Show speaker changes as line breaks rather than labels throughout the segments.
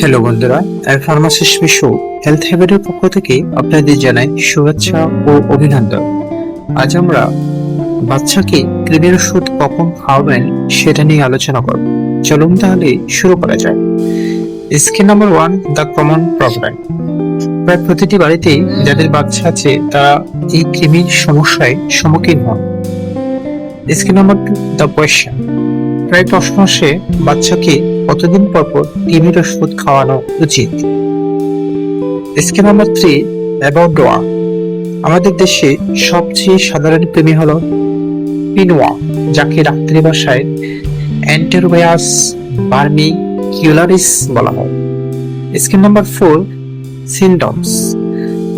Hello বন্ধুরা আর pharmacist বিশ্ব health হ্যাবিটের পক্ষ থেকে আপনাদের জানাই শুভেচ্ছা ও অভিনন্দন। আজ আমরা বাচ্চাকে ক্রিমের ওষুধ কখন খাওয়াবেন সেটা নিয়ে আলোচনা করব। চলুন তাহলে শুরু করা যায় scene number one the common problem প্রায় প্রতিটি বাড়িতেই যাদের বাচ্চা আছে, তারা এই কৃমির সমস্যায় সম্মুখীন হন। Scene number two the question প্রায় প্রশ্ন আসে বাচ্চাকে কতদিন পর পর কৃমির ওষুধ খাওয়ানো উচিত? স্কিম নাম্বার থ্রি অ্যাবাউট ডোয়া আমাদের দেশে সবচেয়ে সাধারণ কৃমি হলো পিনোয়া, যাকে ডাক্তারি ভাষায় অ্যান্টেরোবায়াস বার্নি কিউলারিস বলা হয়। স্কিম নাম্বার ফোর সিনডমস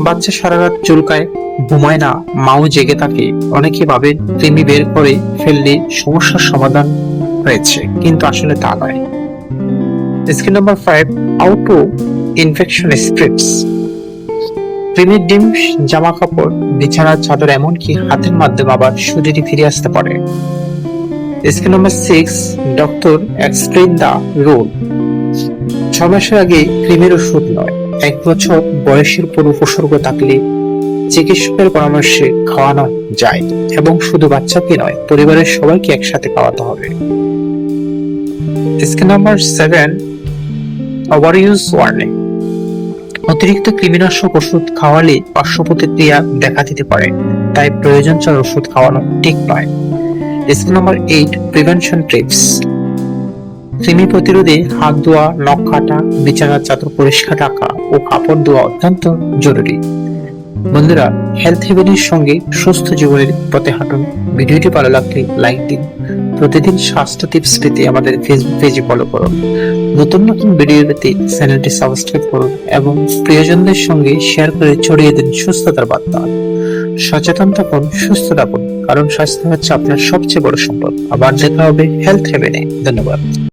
বাচ্চা সারা রাত চুলকায়, ঘুমায় না, মাও জেগে থাকে। অনেকে ভাবে কৃমি বের করে ফেললে সমস্যার সমাধান হয়েছে, কিন্তু আসলে তা নয়। Skill number five auto infection spreads কৃমির ডিম, জামা কাপড় বিছানার চাদর, এমনকি হাতের মাধ্যমে আবার শরীরে ফিরে আসতে পারে। Skill number six doctor explain the role ছ মাসের আগে কৃমির ওষুধ নয়। এক বছর বয়সের পর উপসর্গ থাকলে চিকিৎসকের পরামর্শে খাওয়ানো যায় এবং শুধু বাচ্চাকে নয়, পরিবারের সবাইকে একসাথে খাওয়াতে হবে। Skill number seven overuse warning. অতিরিক্ত কৃমিনাশক ওষুধ খাওয়ালে পার্শ্ব প্রতিক্রিয়া দেখা দিতে পারে, তাই প্রয়োজন ছাড়া ওষুধ খাওয়ানো ঠিক নয়। Skill number eight, prevention tips কৃমি প্রতিরোধে হাত ধোয়া, নখ কাটা, বিছানার চাদর পরিষ্কার রাখা ও কাপড় ধোয়া অত্যন্ত জরুরি। বন্ধুরা হেলথ হেভেনের সঙ্গে সুস্থ জীবনের পথে হাঁটুন। ভিডিওটি ভালো লাগলে লাইক দিন। প্রতিদিন স্বাস্থ্য টিপস পেতে আমাদের ফেসবুক পেজে ফলো করুন। নতুন নতুন ভিডিও পেতে চ্যানেলটি সাবস্ক্রাইব করুন এবং প্রিয়জনদের সঙ্গে শেয়ার করে ছড়িয়ে দিন সুস্থতার বার্তা। সচেতন থাকুন, সুস্থ থাকুন, কারণ স্বাস্থ্য হচ্ছে আপনার সবচেয়ে বড় সম্পদ। আবার দেখা হবে হেলথ হেভেনে ধন্যবাদ।